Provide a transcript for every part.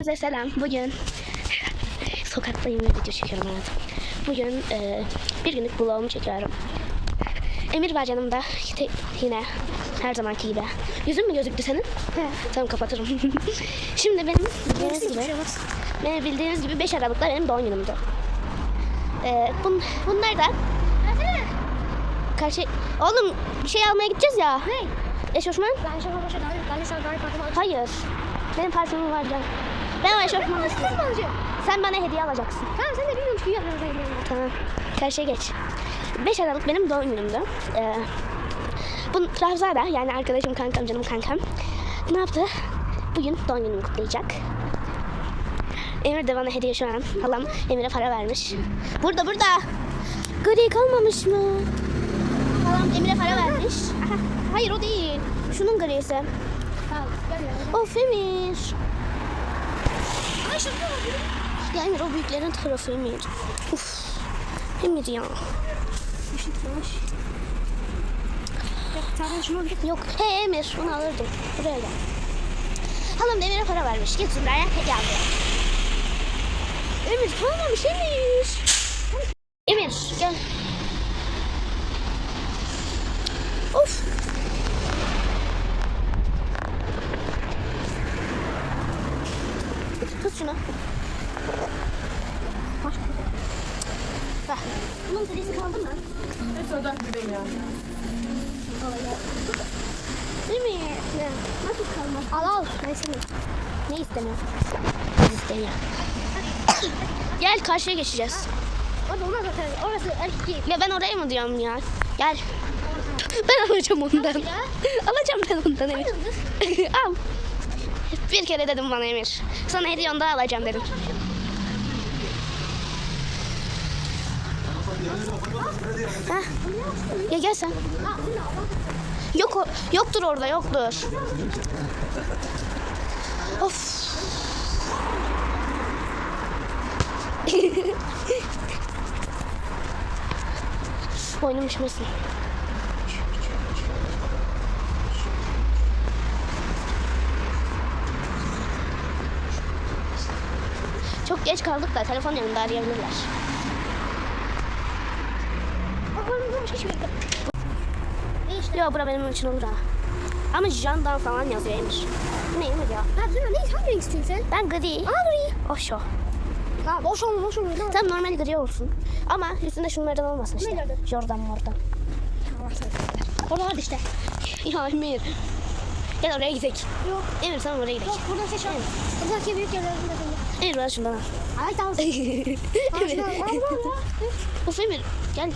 Size selam. Bugün sokaktayım ve video çekiyorum hayatım. Bugün e, bir günlük vlogumu çekiyorum. Emir var yanımda. Te- yine her zamanki gibi. Yüzün mü gözüktü senin? He. Tamam kapatırım. Şimdi benim bildiğiniz gibi, benim bildiğiniz gibi 5 Aralık'ta benim doğum günümdü. E, bun, bunlar da karşı... Oğlum bir şey almaya gideceğiz ya. Ne? Eşofman? Ben parfüm alacağım. Hayır. Benim parfümüm var gel. Ben eşofmanı istiyorum. Sen bana hediye alacaksın. Tamam sen de bilmiyorum çünkü yapmamıza gidiyorum. Tamam. Karşıya geç. 5 Aralık benim doğum günümdü. Ee, bu Ravza da yani arkadaşım kankam canım kankam. Ne yaptı? Bugün doğum günümü kutlayacak. Emir de bana hediye şu an. Halam Emir'e para vermiş. Burada burada. Gri kalmamış mı? Halam Emir'e para vermiş. Aha, Hayır o değil. Şunun grisi. Of Emir. Ay şaka yapıyorum. Ya Emir o büyüklerin tarafı Emir. Uf. Emir ya. Işık yavaş. Ya tamam şuna git. Yok. He Emir onu alırdım. Buraya gel. Halam da Emir'e para vermiş. Gitsin buraya hediye alıyor. Emir kalmamış Emir. Emir gel. Of. Şunu. Bak. Bunun serisi kaldı mı? Emir. Ne? Nasıl kalmaz? Al al. Ben seni. Ne istemiyorsun? İstemiyor. Gel karşıya geçeceğiz. Orada olmaz zaten. Orası erkek. Ya ben oraya mı diyorum ya? Gel. Ben alacağım ondan. alacağım ben ondan Emir. Al. Bir kere dedim bana Emir. Sana hediye onda alacağım dedim. Heh. Ya gel sen. Yok yoktur orada yoktur. Of. Boynum üşümesin. Çok geç kaldık da telefon yanında arayabilirler. Yok bura benim için olur ha. Ama jandan falan yazıyor Emir. Bu ne Emir ya? Ha dur ne? Hangi renk istiyorsun sen? Ben gri. Aa gri. O şu. Tamam boş olma boş olma. Tamam. Tam normal gri olsun. Ama üstünde şunlardan olmasın işte. Nelerden? Jordan mordan. Orada var işte. ya Emir. Gel oraya gidelim. Yok. Emir sen oraya gidelim. Yok buradan seç al. Buradaki büyük yerlerden de. Emir bana şundan al. Ay tamam. Emir. of Emir gel.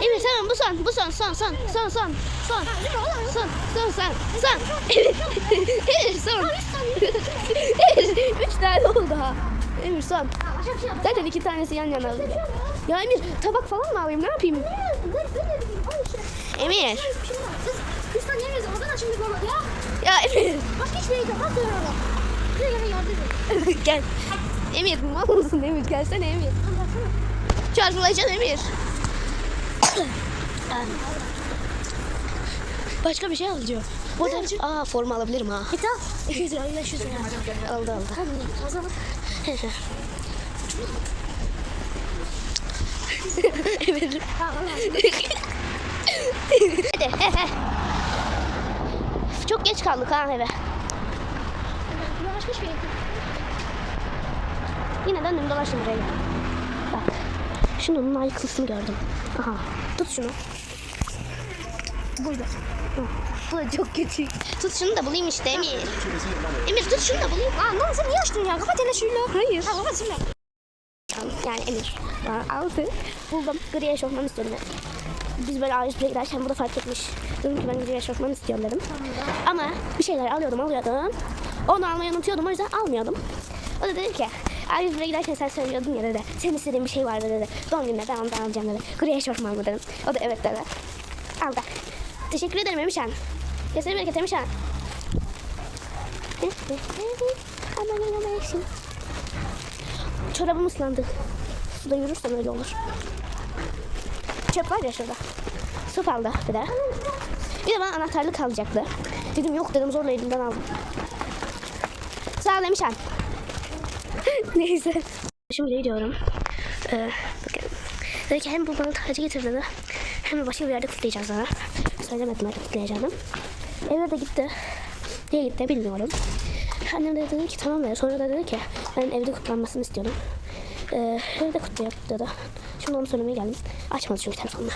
Emir tamam bu son bu son son son son son son son son son son Emir son Emir üç tane. Oldu ha. Emir son şey zaten iki tanesi yan yana. Ya Emir tabak falan mı alayım? Ne yapayım? Emir Biz sen yemeyiz oradan açıldık valla ya. ya Emir. Başka hiçbir yere gitmem diyor Buraya gene yardım et. gel Emir mal mısın Emir gelsene Emir çarpılacaksın Emir Başka bir şey alacağım. Burada aa forma alabilirim ha. Git al. 200 lira 500 lira. Aldı aldı. Emir. Tamam al. Hadi. Çok geç kaldık ha eve. Hiçbir yere gitmem. Yine döndüm dolaştım buraya. Bak. Şunun aykılısını gördüm. Aha. Tut şunu. Buydu. Bu çok kötü. Tut şunu da bulayım işte Emir. Emir tut şunu da bulayım. Aa lan sen niye açtın ya? Kapat hele şuyla. Hayır. Ha kapat şimdi. Yani Emir. Aldı. Buldum. Gri eşofman istiyorum ben. Biz böyle A101'e giderken bu da fark etmiş. Dedim ki ben gri eşofman istiyorum dedim. Ama bir şeyler alıyordum alıyordum. Onu almayı unutuyordum o yüzden almıyordum. O da dedi ki A101'e giderken sen söylüyordun ya dedi. Senin istediğin bir şey vardı dedi. Doğum gününe ben ondan alacağım dedi. Gri eşofman mı dedim. O da evet dedi. Aldı. Teşekkür ederim Emişan. Kesene bereket Emişan. Çorabım ıslandı. Suda yürürsem öyle olur. Çöp var ya şurada. Su kaldı bir de. Bir de bana anahtarlık alacaktı. Dedim yok dedim zorla elimden aldım. Sağ ağlamışam. Neyse. Şimdi gidiyorum. Ee, bakın. Dedi ki hem bu bana tacı getirdi hem de başka bir yerde kutlayacağız ona. Söylemedim nerede kutlayacağını. Eve de gitti. Niye gitti bilmiyorum. Annem de dedi ki tamam dedi. Sonra da dedi ki ben evde kutlanmasını istiyorum. Ee, evde kutlayalım dedi. Şimdi onu söylemeye geldim. Açmadı çünkü telefonunu.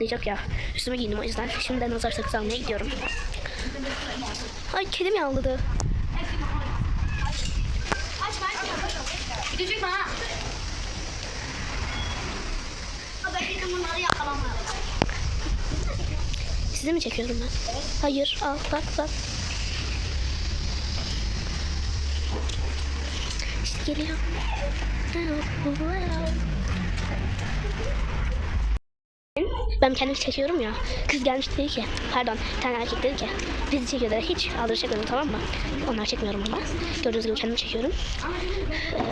Diyecek ya. Üstüme giyindim o yüzden. Şimdi de nazar sakız almaya gidiyorum. Ay kedim bana. Ben bunları yakalamam. Sizi mi çekiyorum ben? Hayır. Al bak bak. İşte geliyor. Ben kendimi çekiyorum ya. Kız gelmiş dedi ki, pardon bir tane erkek dedi ki, bizi çekiyor dedi. Hiç aldırış çekmedim tamam mı? Onlar çekmiyorum ama. Gördüğünüz gibi kendimi çekiyorum. Ee,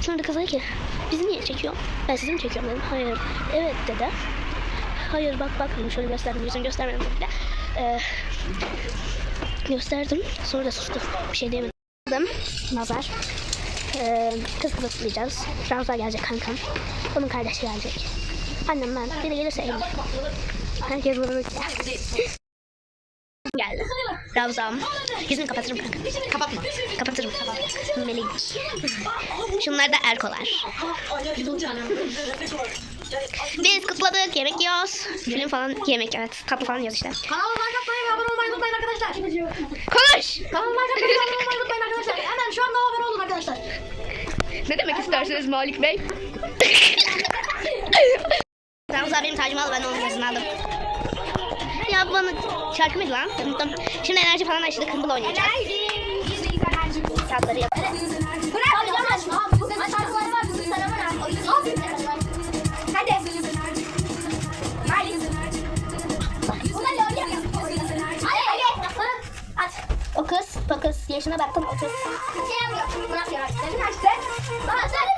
sonra da kız dedi ki, bizi niye çekiyor? Ben sizi mi çekiyorum dedim. Hayır. Evet dedi. Hayır bak bak dedim. Şöyle gösterdim. Yüzünü göstermedim de. Ee, gösterdim. Sonra da sustu. Bir şey diyemedim. Nazar. Ee, kız kız atlayacağız. Ramza gelecek kankam. Onun kardeşi gelecek. Annem ben. Bir de gelirse Elif. Herkes bunu bekliyor. Geldi. Ravzam. Yüzünü kapatırım kanka. Kapatma. Kapatırım. Melik. Şunlar da erkolar. Biz kutladık, yemek yiyoruz. Film falan yemek evet. Tatlı falan yiyoruz işte. Kanalıma like atmayı ve abone olmayı unutmayın arkadaşlar. Konuş! Kanalıma like atmayı ve abone olmayı unutmayın arkadaşlar. Hemen şu anda abone olun arkadaşlar. Ne demek istersiniz Malik Bey? Benim tacımı aldı ben onun yazını aldım. Ya bu bana şarkı mıydı lan? Unuttum. Şimdi enerji falan açtı kımbıl oynayacağız. Kağıtları yapalım. Bırak yavaş. Bu kızın şarkıları var. Kızın selamı Hadi. Hadi. O kız, o kız. Yaşına baktım 30. Şey yapmıyor. Bırak ya. Senin açtı. Bana sen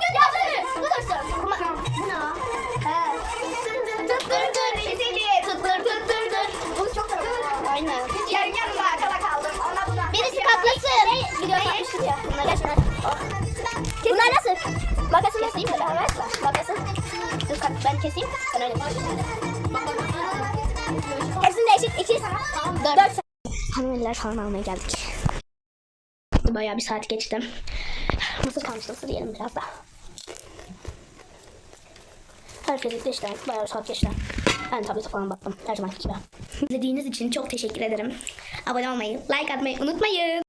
Hepsinde eşit. İki. Dört. Hanımeliler falan almaya geldik. Bayağı bir saat geçti. Mısır kalmıştı. Mısır yiyelim biraz daha. Herkes gitti işte. Bayağı bir saat geçti. Ben tablete falan baktım. Her zamanki gibi. İzlediğiniz için çok teşekkür ederim. Abone olmayı, like atmayı unutmayın.